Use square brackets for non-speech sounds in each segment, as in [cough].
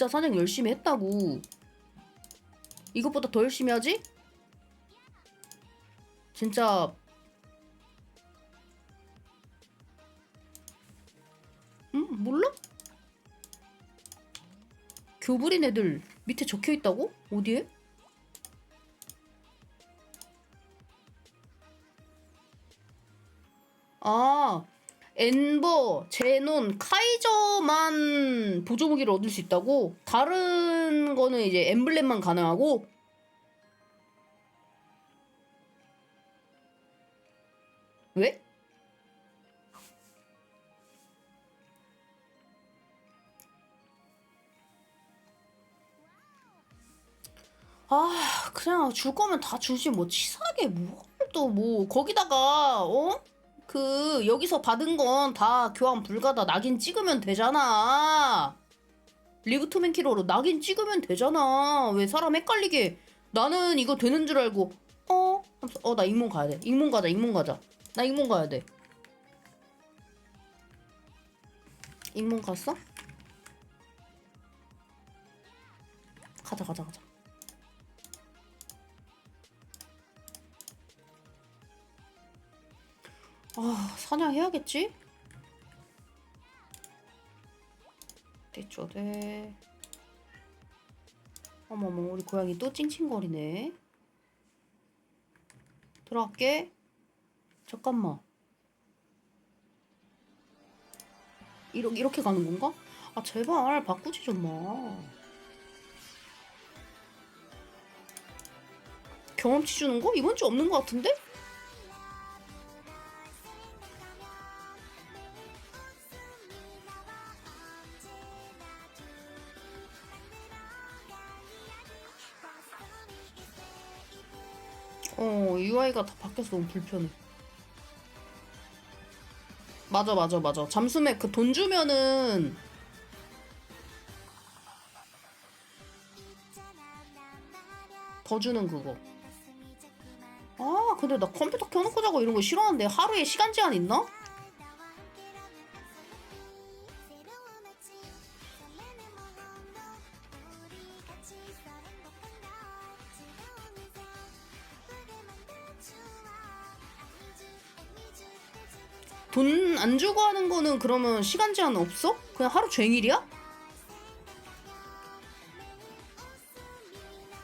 진짜 사냥 열심히 했다고. 이것보다 더 열심히 하지? 진짜 응? 몰라? 교부린 애들 밑에 적혀 있다고? 어디에? 아, 엔버, 제논, 카이저만 보조 무기를 얻을 수 있다고? 다른 거는 이제 엠블렘만 가능하고? 왜? 아, 그냥 줄 거면 다 주지 뭐 치사하게 뭘 또 뭐 거기다가 어? 그 여기서 받은 건 다 교환 불가다 낙인 찍으면 되잖아. 리브 투맨 키로로 낙인 찍으면 되잖아. 왜 사람 헷갈리게 나는 이거 되는 줄 알고 어? 어나 익문 가야 돼. 익문 가자. 익문 가자. 나 익문 가야 돼. 익문 갔어? 가자 가자 가자. 아 사냥해야겠지? 네 어머머 우리 고양이 또 찡찡거리네 들어갈게 잠깐만 이렇게, 이렇게 가는 건가? 아 제발 바꾸지 좀 마 경험치 주는 거? 이번 주 없는 거 같은데? 어, UI가 다 바뀌어서 너무 불편해. 맞아, 맞아, 맞아. 잠수맥 그 돈 주면은 더 주는 그거. 아, 근데 나 컴퓨터 켜놓고 자고 이런 거 싫어하는데 하루에 시간 제한 있나? 돈 안 주고 하는 거는 그러면 시간 제한 없어? 그냥 하루 종일이야?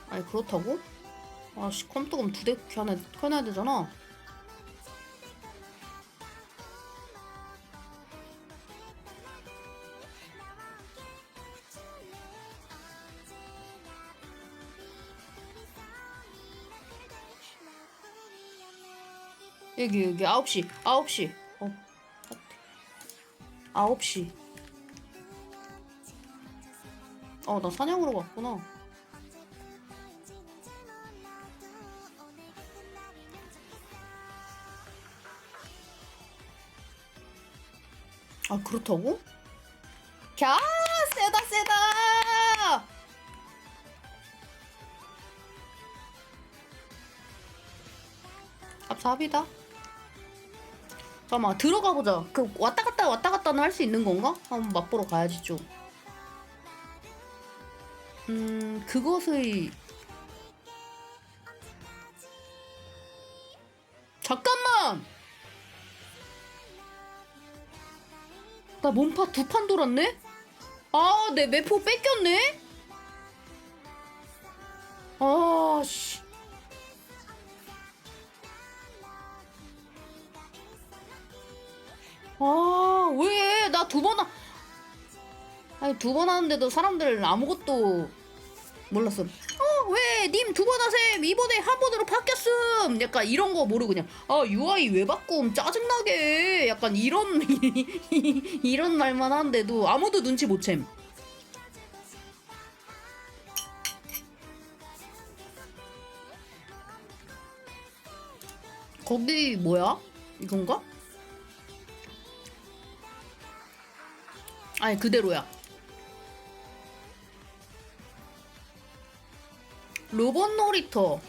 아니 그렇다고? 아씨 컴퓨터 그럼 두대 켜놔야, 켜놔야 되잖아 여기 여기 9시 9시 어 9시. 어 나 사냥으로 갔구나. 아 그렇다고? 캬 세다 세다! 합사합이다 잠깐만 들어가 보자 그 왔다 갔다 왔다 갔다는 할 수 있는 건가? 한번 맛보러 가야지 좀 음, 그것의 잠깐만! 나 몸파 두 판 돌았네? 아, 내 매포 뺏겼네? 아, 씨. 아, 왜? 나 두 번, 하... 아니, 두 번 하는데도 사람들 아무것도 몰랐어. 어, 왜? 님 두 번 하셈. 이번에 한 번으로 바뀌었음. 약간 이런 거 모르고 그냥, 아, UI 왜 바꿈? 짜증나게. 약간 이런, [laughs] 이런 말만 하는데도 아무도 눈치 못 챔. 거기 뭐야? 이건가? 아니 그대로야. 로봇 놀이터